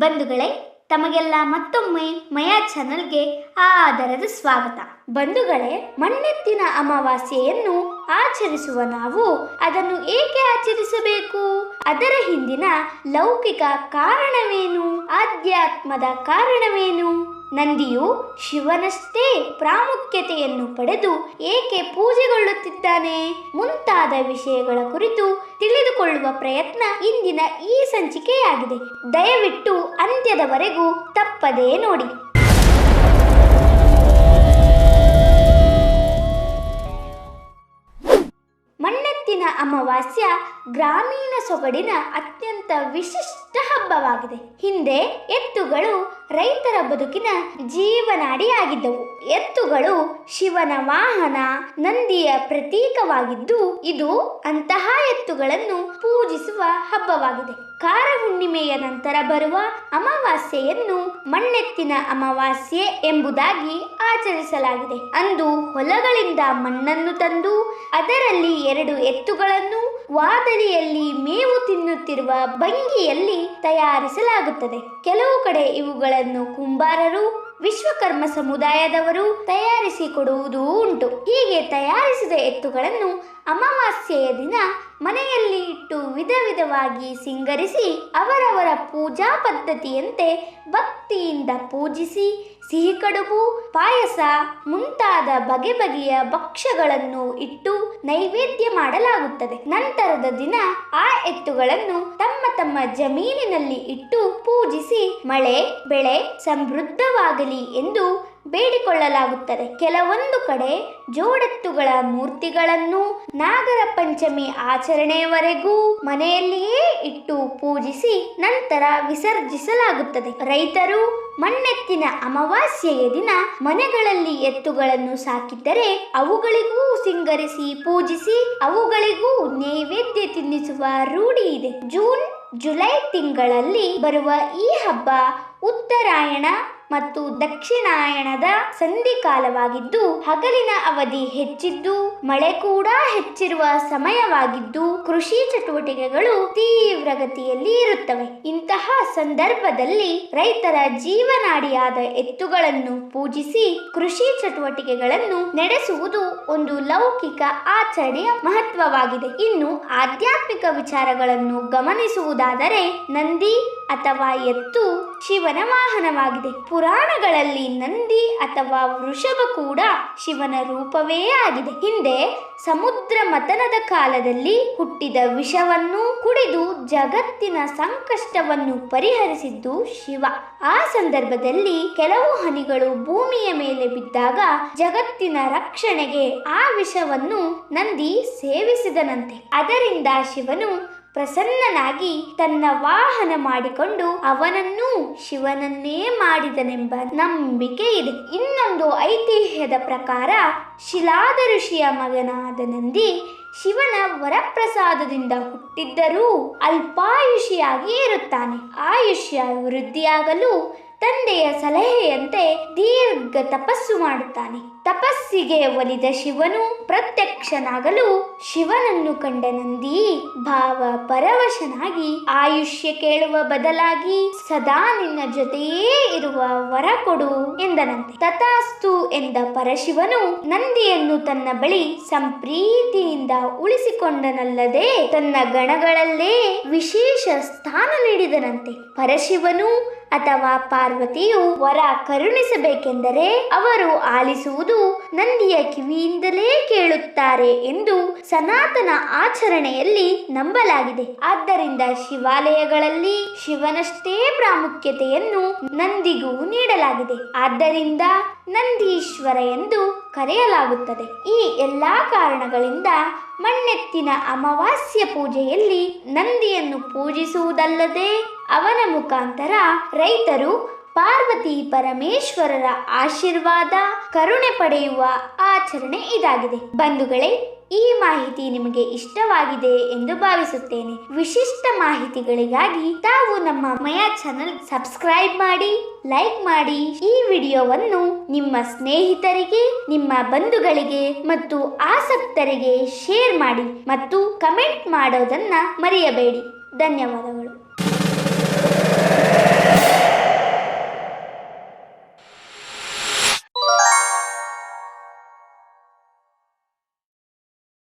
ಬಂಧುಗಳೇ, ತಮಗೆಲ್ಲ ಮತ್ತೊಮ್ಮೆ ಮಯಾ ಚಾನಲ್ಗೆ ಆದರದ ಸ್ವಾಗತ. ಬಂಧುಗಳೇ, ಮಣ್ಣೆತ್ತಿನ ಅಮಾವಾಸ್ಯೆಯನ್ನು ಆಚರಿಸುವ ನಾವು ಅದನ್ನು ಏಕೆ ಆಚರಿಸಬೇಕು? ಅದರ ಹಿಂದಿನ ಲೌಕಿಕ ಕಾರಣವೇನು? ಆಧ್ಯಾತ್ಮದ ಕಾರಣವೇನು? ನಂದಿಯು ಶಿವನಷ್ಟೇ ಪ್ರಾಮುಖ್ಯತೆಯನ್ನು ಪಡೆದು ಏಕೆ ಪೂಜೆಗೊಳ್ಳುತ್ತಿದ್ದಾನೆ? ಮುಂತಾದ ವಿಷಯಗಳ ಕುರಿತು ತಿಳಿದುಕೊಳ್ಳುವ ಪ್ರಯತ್ನ ಇಂದಿನ ಈ ಸಂಚಿಕೆಯಾಗಿದೆ. ದಯವಿಟ್ಟು ಅಂತ್ಯದವರೆಗೂ ತಪ್ಪದೇ ನೋಡಿ. ಮಣ್ಣೆತ್ತಿನ ಅಮಾವಾಸ್ಯ ಗ್ರಾಮೀಣ ಸೊಗಡಿನ ಅತ್ಯಂತ ವಿಶಿಷ್ಟ ಹಬ್ಬವಾಗಿದೆ. ಹಿಂದೆ ಎತ್ತುಗಳು ರೈತರ ಬದುಕಿನ ಜೀವನಾಡಿಯಾಗಿದ್ದವು. ಎತ್ತುಗಳು ಶಿವನ ವಾಹನ, ನಂದಿಯ ಪ್ರತೀಕವಾಗಿದ್ದು, ಇದು ಅಂತಹ ಎತ್ತುಗಳನ್ನು ಪೂಜಿಸುವ ಹಬ್ಬವಾಗಿದೆ. ಕಾರ ಹುಣ್ಣಿಮೆಯ ನಂತರ ಬರುವ ಅಮಾವಾಸ್ಯೆಯನ್ನು ಮಣ್ಣೆತ್ತಿನ ಅಮಾವಾಸ್ಯೆ ಎಂಬುದಾಗಿ ಆಚರಿಸಲಾಗಿದೆ. ಅಂದು ಹೊಲಗಳಿಂದ ಮಣ್ಣನ್ನು ತಂದು, ಅದರಲ್ಲಿ ಎರಡು ಎತ್ತುಗಳನ್ನು ವಾದಲಿಯಲ್ಲಿ ಮೇವು ತಿನ್ನುತ್ತಿರುವ ಭಂಗಿಯಲ್ಲಿ ತಯಾರಿಸಲಾಗುತ್ತದೆ. ಕೆಲವು ಕಡೆ ಇವುಗಳನ್ನು ಕುಂಬಾರರು, ವಿಶ್ವಕರ್ಮ ಸಮುದಾಯದವರು ತಯಾರಿಸಿ ಕೊಡುವುದೂ ಉಂಟು. ಹೀಗೆ ತಯಾರಿಸಿದ ಎತ್ತುಗಳನ್ನು ಅಮಾವಾಸ್ಯೆಯ ದಿನ ಮನೆಯಲ್ಲಿ ಇಟ್ಟು ವಿಧ ವಿಧವಾಗಿ ಸಿಂಗರಿಸಿ ಅವರವರ ಪೂಜಾ ಪದ್ಧತಿಯಂತೆ ಭಕ್ತಿಯಿಂದ ಪೂಜಿಸಿ ಸಿಹಿ ಕಡುಬು ಪಾಯಸ ಮುಂತಾದ ಬಗೆ ಬಗೆಯ ಭಕ್ಷ್ಯಗಳನ್ನು ಇಟ್ಟು ನೈವೇದ್ಯ ಮಾಡಲಾಗುತ್ತದೆ. ನಂತರದ ದಿನ ಆ ಎತ್ತುಗಳನ್ನು ತಮ್ಮ ತಮ್ಮ ಜಮೀನಿನಲ್ಲಿ ಇಟ್ಟು ಪೂಜಿಸಿ ಮಳೆ, ಬೆಳೆ ಸಮೃದ್ಧವಾಗಲಿ ಎಂದು ಬೇಡಿಕೊಳ್ಳಲಾಗುತ್ತದೆ. ಕೆಲವೊಂದು ಕಡೆ ಜೋಡೆತ್ತುಗಳ ಮೂರ್ತಿಗಳನ್ನು ನಾಗರ ಪಂಚಮಿ ಆಚರಣೆಯವರೆಗೂ ಮನೆಯಲ್ಲಿಯೇ ಇಟ್ಟು ಪೂಜಿಸಿ ನಂತರ ವಿಸರ್ಜಿಸಲಾಗುತ್ತದೆ. ರೈತರು ಮಣ್ಣೆತ್ತಿನ ಅಮಾವಾಸ್ಯೆಯ ದಿನ ಮನೆಗಳಲ್ಲಿ ಎತ್ತುಗಳನ್ನು ಸಾಕಿದ್ದರೆ ಅವುಗಳಿಗೂ ಸಿಂಗರಿಸಿ ಪೂಜಿಸಿ ಅವುಗಳಿಗೂ ನೈವೇದ್ಯ ತಿನ್ನಿಸುವ ರೂಢಿ ಇದೆ. ಜೂನ್, ಜುಲೈ ತಿಂಗಳಲ್ಲಿ ಬರುವ ಈ ಹಬ್ಬ ಉತ್ತರಾಯಣ ಮತ್ತು ದಕ್ಷಿಣಾಯಣದ ಸಂಧಿಕಾಲವಾಗಿದ್ದು ಹಗಲಿನ ಅವಧಿ ಹೆಚ್ಚಿದ್ದು, ಮಳೆ ಕೂಡ ಹೆಚ್ಚಿರುವ ಸಮಯವಾಗಿದ್ದು, ಕೃಷಿ ಚಟುವಟಿಕೆಗಳು ತೀವ್ರಗತಿಯಲ್ಲಿ ಇರುತ್ತವೆ. ಇಂತಹ ಸಂದರ್ಭದಲ್ಲಿ ರೈತರ ಜೀವನಾಡಿಯಾದ ಎತ್ತುಗಳನ್ನು ಪೂಜಿಸಿ ಕೃಷಿ ಚಟುವಟಿಕೆಗಳನ್ನು ನಡೆಸುವುದು ಒಂದು ಲೌಕಿಕ ಆಚರಣೆಯ ಮಹತ್ವವಾಗಿದೆ. ಇನ್ನು ಆಧ್ಯಾತ್ಮಿಕ ವಿಚಾರಗಳನ್ನು ಗಮನಿಸುವುದಾದರೆ ನಂದಿ ಅಥವಾ ಎತ್ತು ಶಿವನ ವಾಹನವಾಗಿದೆ. ಪುರಾಣಗಳಲ್ಲಿ ನಂದಿ ಅಥವಾ ವೃಷಭ ಕೂಡ ಶಿವನ ರೂಪವೇ ಆಗಿದೆ. ಹಿಂದೆ ಸಮುದ್ರ ಮತನದ ಕಾಲದಲ್ಲಿ ಹುಟ್ಟಿದ ವಿಷವನ್ನು ಕುಡಿದು ಜಗತ್ತಿನ ಸಂಕಷ್ಟವನ್ನು ಪರಿಹರಿಸಿದ್ದು ಶಿವ. ಆ ಸಂದರ್ಭದಲ್ಲಿ ಕೆಲವು ಹನಿಗಳು ಭೂಮಿಯ ಮೇಲೆ ಬಿದ್ದಾಗ ಜಗತ್ತಿನ ರಕ್ಷಣೆಗೆ ಆ ವಿಷವನ್ನು ನಂದಿ ಸೇವಿಸಿದನಂತೆ. ಅದರಿಂದ ಶಿವನು ಪ್ರಸನ್ನನಾಗಿ ತನ್ನ ವಾಹನ ಮಾಡಿಕೊಂಡು ಅವನನ್ನು ಶಿವನನ್ನೇ ಮಾಡಿದನೆಂಬ ನಂಬಿಕೆ ಇದೆ. ಇನ್ನೊಂದು ಐತಿಹ್ಯದ ಪ್ರಕಾರ ಶಿಲಾದ ಋಷಿಯ ಮಗನಾದ ನಂದಿ ಶಿವನ ವರಪ್ರಸಾದದಿಂದ ಹುಟ್ಟಿದ್ದರೂ ಅಲ್ಪಾಯುಷಿಯಾಗಿ ಇರುತ್ತಾನೆ ಆಯುಷ್ಯ ವೃದ್ಧಿಯಾಗಲು ತಂದೆಯ ಸಲಹೆಯಂತೆ ದೀರ್ಘ ತಪಸ್ಸು ಮಾಡುತ್ತಾನೆ. ತಪಸ್ಸಿಗೆ ಒಲಿದ ಶಿವನು ಪ್ರತ್ಯಕ್ಷನಾಗಲು ಶಿವನನ್ನು ಕಂಡ ನಂದಿ ಭಾವ ಪರವಶನಾಗಿ ಆಯುಷ್ಯ ಕೇಳುವ ಬದಲಾಗಿ ಸದಾ ನಿನ್ನ ಜೊತೆಯೇ ಇರುವ ವರ ಕೊಡು ಎಂದನಂತೆ. ತಥಾಸ್ತು ಎಂದ ಪರಶಿವನು ನಂದಿಯನ್ನು ತನ್ನ ಬಳಿ ಸಂಪ್ರೀತಿಯಿಂದ ಉಳಿಸಿಕೊಂಡನಲ್ಲದೆ ತನ್ನ ಗಣಗಳಲ್ಲೇ ವಿಶೇಷ ಸ್ಥಾನ ನೀಡಿದನಂತೆ. ಪರಶಿವನು ಅಥವಾ ಪಾರ್ವತಿಯು ವರ ಕರುಣಿಸಬೇಕೆಂದರೆ ಅವರು ಆಲಿಸುವುದು ನಂದಿಯ ಕಿವಿಯಿಂದಲೇ ಕೇಳುತ್ತಾರೆ ಎಂದು ಸನಾತನ ಆಚರಣೆಯಲ್ಲಿ ನಂಬಲಾಗಿದೆ. ಆದ್ದರಿಂದ ಶಿವಾಲಯಗಳಲ್ಲಿ ಶಿವನಷ್ಟೇ ಪ್ರಾಮುಖ್ಯತೆಯನ್ನು ನಂದಿಗೂ ನೀಡಲಾಗಿದೆ. ಆದ್ದರಿಂದ ನಂದೀಶ್ವರ ಎಂದು ಕರೆಯಲಾಗುತ್ತದೆ. ಈ ಎಲ್ಲಾ ಕಾರಣಗಳಿಂದ ಮಣ್ಣೆತ್ತಿನ ಅಮಾವಾಸ್ಯ ಪೂಜೆಯಲ್ಲಿ ನಂದಿಯನ್ನು ಪೂಜಿಸುವುದಲ್ಲದೆ ಅವನ ಮುಖಾಂತರ ರೈತರು ಪಾರ್ವತಿ ಪರಮೇಶ್ವರರ ಆಶೀರ್ವಾದ, ಕರುಣೆ ಪಡೆಯುವ ಆಚರಣೆ ಇದಾಗಿದೆ. ಬಂಧುಗಳೇ, ಈ ಮಾಹಿತಿ ನಿಮಗೆ ಇಷ್ಟವಾಗಿದೆ ಎಂದು ಭಾವಿಸುತ್ತೇನೆ. ವಿಶಿಷ್ಟ ಮಾಹಿತಿಗಳಿಗಾಗಿ ತಾವು ನಮ್ಮ ಮಯಾ ಚಾನಲ್ ಸಬ್ಸ್ಕ್ರೈಬ್ ಮಾಡಿ, ಲೈಕ್ ಮಾಡಿ. ಈ ವಿಡಿಯೋವನ್ನು ನಿಮ್ಮ ಸ್ನೇಹಿತರಿಗೆ, ನಿಮ್ಮ ಬಂಧುಗಳಿಗೆ ಮತ್ತು ಆಸಕ್ತರಿಗೆ ಶೇರ್ ಮಾಡಿ ಮತ್ತು ಕಮೆಂಟ್ ಮಾಡೋದನ್ನ ಮರೆಯಬೇಡಿ. ಧನ್ಯವಾದಗಳು.